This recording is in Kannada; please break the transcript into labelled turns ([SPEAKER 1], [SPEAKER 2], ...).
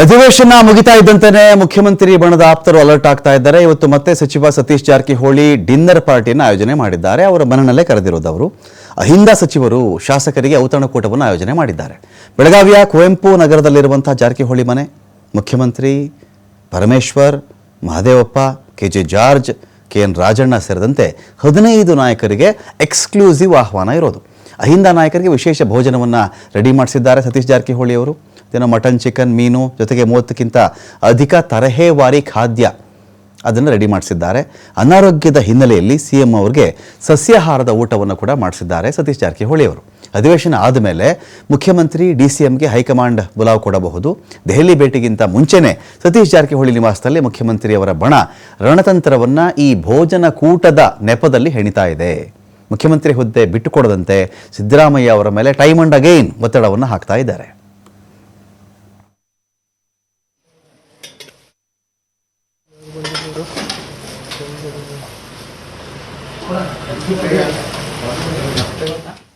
[SPEAKER 1] ಅಧಿವೇಶನ ಮುಗಿತಾ ಇದ್ದಂತೆಯೇ ಮುಖ್ಯಮಂತ್ರಿ ಬಣದ ಆಪ್ತರು ಅಲರ್ಟ್ ಆಗ್ತಾ ಇದ್ದಾರೆ. ಇವತ್ತು ಮತ್ತೆ ಸಚಿವ ಸತೀಶ್ ಜಾರಕಿಹೊಳಿ ಡಿನ್ನರ್ ಪಾರ್ಟಿಯನ್ನು ಆಯೋಜನೆ ಮಾಡಿದ್ದಾರೆ. ಅವರ ಮನನಲ್ಲೇ ಕರೆದಿರೋದು ಅವರು ಅಹಿಂದ ಸಚಿವರು ಶಾಸಕರಿಗೆ ಔತಣಕೂಟವನ್ನು ಆಯೋಜನೆ ಮಾಡಿದ್ದಾರೆ. ಬೆಳಗಾವಿಯ ಕುವೆಂಪು ನಗರದಲ್ಲಿರುವಂತಹ ಜಾರಕಿಹೊಳಿ ಮನೆ, ಮುಖ್ಯಮಂತ್ರಿ Parameshwar, Mahadevappa K J George K N Rajanna ಸೇರಿದಂತೆ ಹದಿನೈದು ನಾಯಕರಿಗೆ ಎಕ್ಸ್ಕ್ಲೂಸಿವ್ ಆಹ್ವಾನ ಇರೋದು. ಅಹಿಂದ ನಾಯಕರಿಗೆ ವಿಶೇಷ ಭೋಜನವನ್ನು ರೆಡಿ ಮಾಡಿಸಿದ್ದಾರೆ ಸತೀಶ್ ಜಾರಕಿಹೊಳಿ ಅವರು. ಏನೋ ಮಟನ್ ಚಿಕನ್ ಮೀನು ಜೊತೆಗೆ ಮೂವತ್ತಕ್ಕಿಂತ ಅಧಿಕ ತರಹೇವಾರಿ ಖಾದ್ಯ ಅದನ್ನು ರೆಡಿ ಮಾಡಿಸಿದ್ದಾರೆ. ಅನಾರೋಗ್ಯದ ಹಿನ್ನೆಲೆಯಲ್ಲಿ ಸಿ ಎಂ ಅವರಿಗೆ ಸಸ್ಯಾಹಾರದ ಊಟವನ್ನು ಕೂಡ ಮಾಡಿಸಿದ್ದಾರೆ ಸತೀಶ್ ಜಾರಕಿಹೊಳಿ ಅವರು. ಅಧಿವೇಶನ ಆದಮೇಲೆ ಮುಖ್ಯಮಂತ್ರಿ, ಡಿ ಸಿ ಎಂಗೆ ಹೈಕಮಾಂಡ್ ಬುಲಾವ್ ಕೊಡಬಹುದು. ದೆಹಲಿ ಭೇಟಿಗಿಂತ ಮುಂಚೆನೇ ಸತೀಶ್ ಜಾರಕಿಹೊಳಿ ನಿವಾಸದಲ್ಲಿ ಮುಖ್ಯಮಂತ್ರಿಯವರ ಬಣ ರಣತಂತ್ರವನ್ನು ಈ ಭೋಜನ ಕೂಟದ ನೆಪದಲ್ಲಿ ಹೆಣಿತಾ ಇದೆ. ಮುಖ್ಯಮಂತ್ರಿ ಹುದ್ದೆ ಬಿಟ್ಟುಕೊಡದಂತೆ ಸಿದ್ದರಾಮಯ್ಯ ಅವರ ಮೇಲೆ ಟೈಮ್ ಅಂಡ್ ಅಗೈನ್ ಒತ್ತಡವನ್ನು ಹಾಕ್ತಾ ಇದ್ದಾರೆ. 정도? 정도. 정도.